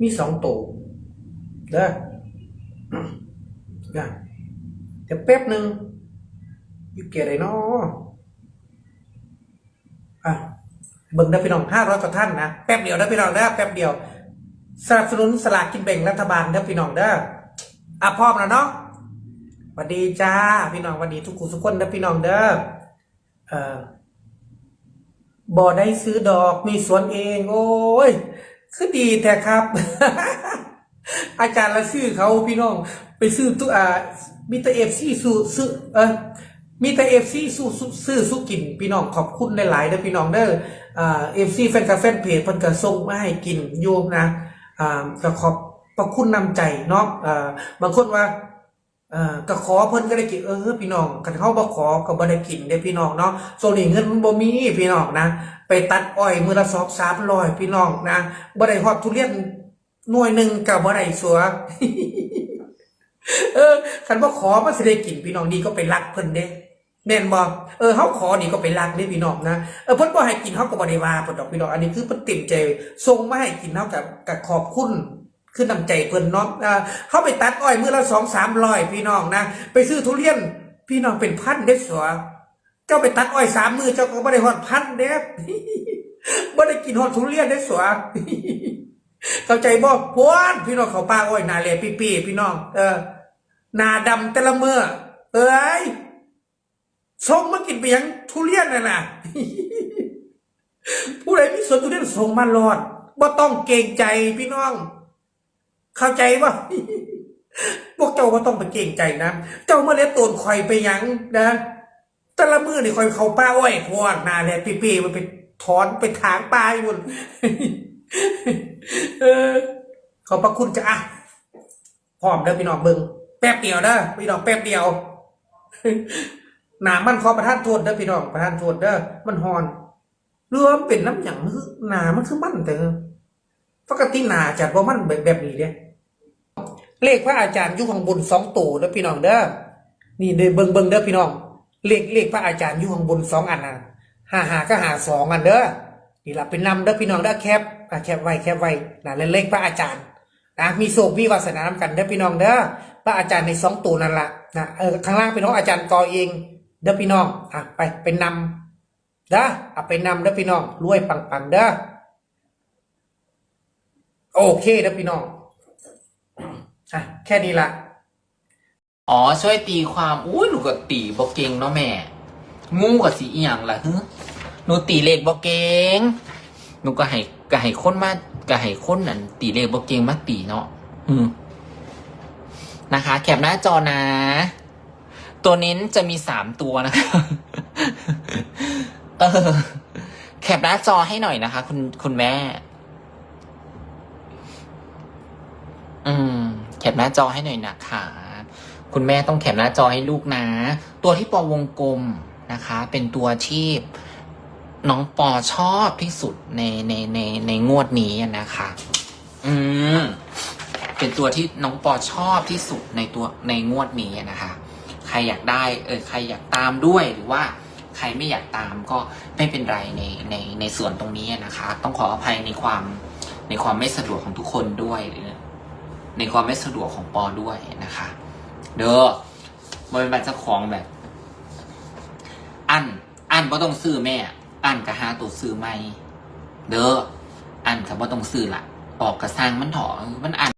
มีสองตัวเด้อนะเดี๋ยวแป๊บหนึ่งอยู่เกียร์อะไรเนาะอะเบิ่งได้พี่น้องห้าร้อยกว่าท่านนะแป๊บเดียวได้พี่น้องเด้แป๊บเดียวสนับสนุนสลากกินแบ่งรัฐบาลเด้พี่น้องเด้ออะพร้อมแล้วเนาะวัสดีจ้า พี่น้องวัสดีทุกคนทุกคนเด้พี่น้องเด้อเอ่อบ่ได้ซื้อดอกมีสวนเอง โอ้ย คือดีแต่ครับ อาจารย์ละซื้อเขาพี่น้อง ไปซื้อตัวอ่ามิตรเอฟซีสู้ซื้อเออมิตรเอฟซีสู้ซื้อสู้กิน พี่น้องขอบคุณหลายๆนะพี่น้องเด้ออ่าเอฟซีแฟนกับแฟนเพจเพิ่นก็ส่งมาให้กินโยมนะอ่าก็ขอบประคุณนำใจเนาะอ่าบางคนว่า เออก็ขอเพิ่นก็ได้กินเออพี่น้องกันเขาบ่ขอก็บ่ได้กินเด้พี่น้องเนาะโซนี่เงินมันบ่มีพี่น้องนะ ไปตัดอ้อยมือละ2 300พี่น้องนะบ่ได้ฮอดทุเรียนหน่วยหนึ่งก็บ่ได้สัวเออคันบ่ขอมันสิได้กินพี่น้องนี่ก็ไปรักเพิ่นเด้แม่นบ่เออเฮาขอนี่ก็ไปรักเด้พี่น้องนะเออเพิ่นบ่ให้กินเฮาก็บ่ได้ว่าเพิ่นดอกพี่น้องอันนี้คือเพิ่นเต็มใจส่งมาให้กินเฮากับกับขอบคุณ คือน้ำใจเพิ่นเนาะอ่าเขาไปตัดอ้อยมือละสองสามร้อยพี่น้องนะ ไปซื้อทุเรียน พี่น้องเป็นพันเด็ดสัวเจ้าไปตัดอ้อยสามมือเจ้าก็ไม่ได้หอดพันเด็ดไม่ได้กินหอดทุเรียนเด็ดสัวเข้าใจบ่พวนพี่น้องเขาป้าอ้อยนาแหลปีๆพี่น้อง เออหนาดำแต่ละเมื่อเอ้ยส่งมากินไปยังทุเรียนน่ะนะผู้ใดมีสวนทุเรียนส่งมาหลอดบ่ต้องเกรงใจพี่น้อง เข้าใจป่ะพวกเจ้าก็ต้องไปเก่งใจนะ เจ้าเมื่อเล็ดตูนคอยไปยังนะแต่ละมือนี่คอยเขาป้าอ้อยพวกนาแลปีปีมันไปถอนไปถางปลายหมดเออขอบพระคุณจ้ะอะพร้อมเด้อพี่น้องเบิงแป๊บเดียวเด้อพี่น้องแป๊บเดียวหนามันขอประทานโทษเด้อพี่น้องประทานโทษเด้อมันฮอนเรือมเป็นน้ำหยังมือหนามันคือมันแต่ปกติหนาจัดว่ามันแบบแบบนี้เนี่ย เลขพระอาจารย์อยู่ข้างบนสองตัวเด้อพี่น้องเด้อนี่เด้อเบิ่งเบิ่งเด้อพี่น้อง เลขเลขพระอาจารย์อยู่ข้างบนสองอันนะหาหาก็หาสองอันเด้อนี่ละเป็นนำเด้อพี่น้องเด้อแคปอะแคปไว้แคปไว้นะเลขพระอาจารย์นะมีโศกมีวาสนานำกันเด้อพี่น้องเด้อพระอาจารย์ในสองตัวนั่นละนะเออข้างล่างเป็นของอาจารย์กอเอง เด้อพี่น้องอะไปเป็นนำเด้อเอาไปนำเด้อพี่น้องรวยปังๆเด้อโอเคเด้อพี่น้อง อะแค่นี้ละอ๋อช่วยตีความอุ้ยหนูก็ตีบอเก่งเนาะแม่ งูกับสีอีหยังล่ะฮึหนูตีเลขบอเก่งหนูก็ให้ก็ให้คนมาก็ให้คนนั่นตีเลขบอเก่งมาตีเนาะอืมนะคะ แคปหน้าจอนะ ตัวนี้จะมีสามตัวนะคะเออแคปหน้าจอให้หน่อยนะคะ คุณคุณแม่ อืม ปหน้าจอให้หน่อยนะคะคุณแม่ต้องแคปหน้าจอให้ลูกนะ ตัวที่ปอวงกลมนะคะ เป็นตัวที่น้องปอชอบที่สุดในในในในงวดนี้นะคะ อืมเป็นตัวที่น้องปอชอบที่สุดในตัวในงวดนี้นะคะ ใครอยากได้ เออใครอยากตามด้วยหรือว่าใครไม่อยากตามก็ไม่เป็นไรในในในส่วนตรงนี้นะคะ ต้องขออภัยในความในความไม่สะดวกของทุกคนด้วย ในความไม่สะดวกของปอด้วยนะคะ เด้อมันเป็นบัตรเจ้าของแบบ อันอันว่าต้องซื้อแม่ อันกะหาตัวซื้อไม่ เด้ออันกับว่าต้องซื้อละออกกระสร้างมันเถอะมันอัน